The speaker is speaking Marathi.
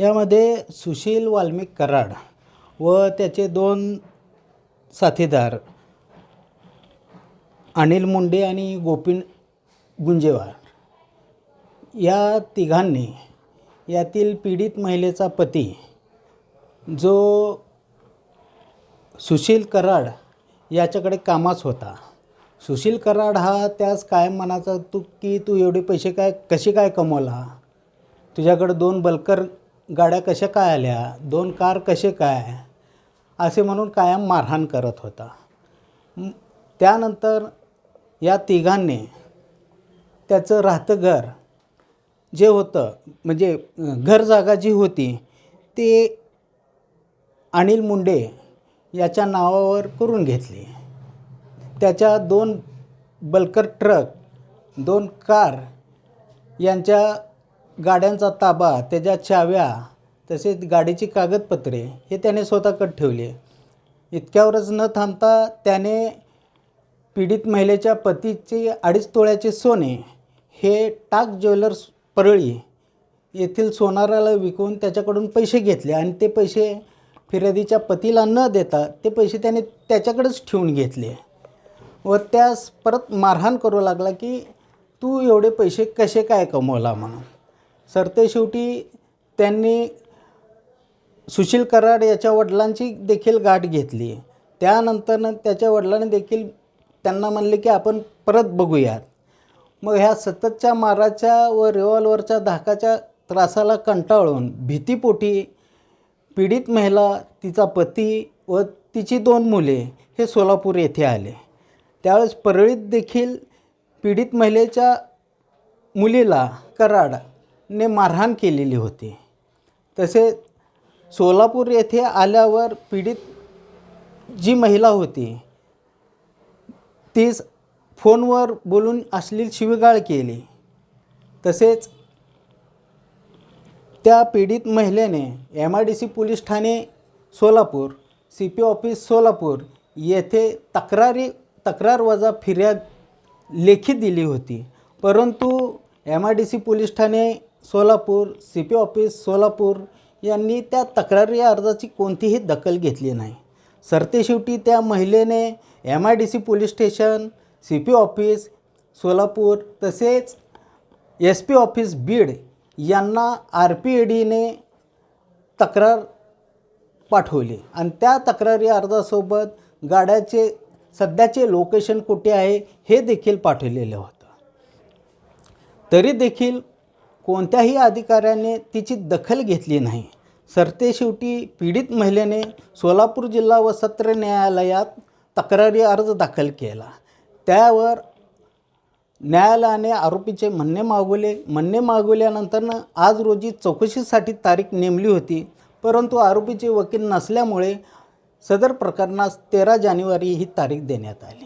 यामध्ये सुशील वाल्मिक कराड व त्याचे दोन साथीदार अनिल मुंडे आणि गोपीन गुंजेवार. या तिघांनी यातील पीडित महिलेचा पती जो सुशील कराड याच्याकडे कामाच होता. सुशील कराड हा त्यास कायम म्हणायचा तू की तू एवढे पैसे काय कसे काय कमवला? तुझ्याकडं दोन बलकर गाड्या कशा काय आल्या? दोन कार कसे काय? असे म्हणून कायम मारहाण करत होता. त्यानंतर या तिघांनी त्याचं राहतं घर जे होतं म्हणजे घर जागा जी होती ते अनिल मुंडे याच्या नावावर करून घेतली. त्याच्या दोन बलकर ट्रक दोन कार यांच्या गाड्यांचा ताबा त्याच्या चाव्या तसेच गाडीची कागदपत्रे हे त्याने स्वतःकडे ठेवले. इतक्यावरच न थांबता त्याने पीडित महिलेच्या पतीचे अडीच तोळ्याचे सोने हे टाक ज्वेलर्स परळी येथील सोनाराला विकून त्याच्याकडून पैसे घेतले आणि ते पैसे फिर्यादीच्या पतीला न देता ते पैसे त्याने त्याच्याकडेच ठेवून घेतले व त्यास परत मारहाण करू लागला की तू एवढे पैसे कसे काय कमवला? म्हणून. सरतेशेवटी त्यांनी सुशील कराड याच्या वडिलांची देखील गाठ घेतली. त्यानंतरनं त्याच्या वडिलांनी देखील त्यांना म्हणले की आपण परत बघूयात. मग ह्या सततच्या माराच्या व रिव्हॉल्वरच्या धाकाच्या त्रासाला कंटाळून भीतीपोटी पीडित महिला तिचा पती व तिची दोन मुले हे सोलापूर येथे आले. त्यावेळेस परळीत देखील पीडित महिलेच्या मुलीला कराड ने मारहाण केलेली होती. तसेच सोलापूर येथे आल्यावर पीडित जी महिला होती तीच फोनवर बोलून अश्लील शिवीगाळ केली. तसेच त्या पीडित महिलेने M I D C police Thane Solapur C P office Solapur येथे तक्रारी तक्रार वजा फिर्याद लेखी दिली होती. परंतु M I D C police Thane Solapur C P office Solapur यांनी त्या तक्रारी अर्जाची कोणतीही दखल घेतली नाही. सरतेशेवटी त्या महिलेने M I D C police station C P office Solapur तसेच एस पी ऑफिस बीड यांना आर पी ए डीने तक्रार पाठवली. आणि त्या तक्रारी अर्जासोबत गाड्याचे सध्याचे लोकेशन कुठे आहे हे देखील पाठवलेलं होतं. तरी देखील कोणत्याही अधिकाऱ्याने तिची दखल घेतली नाही. सरतेशेवटी पीडित महिलेने सोलापूर जिल्हा व सत्र न्यायालयात तक्रारी अर्ज दाखल केला. त्यावर न्यायालयाने आरोपीचे म्हणणे मागवले. म्हणणे मागवल्यानंतरनं आज रोजी चौकशीसाठी तारीख नेमली होती. परंतु आरोपीचे वकील नसल्यामुळे सदर प्रकरणास तेरा जानेवारी ही तारीख देण्यात आली.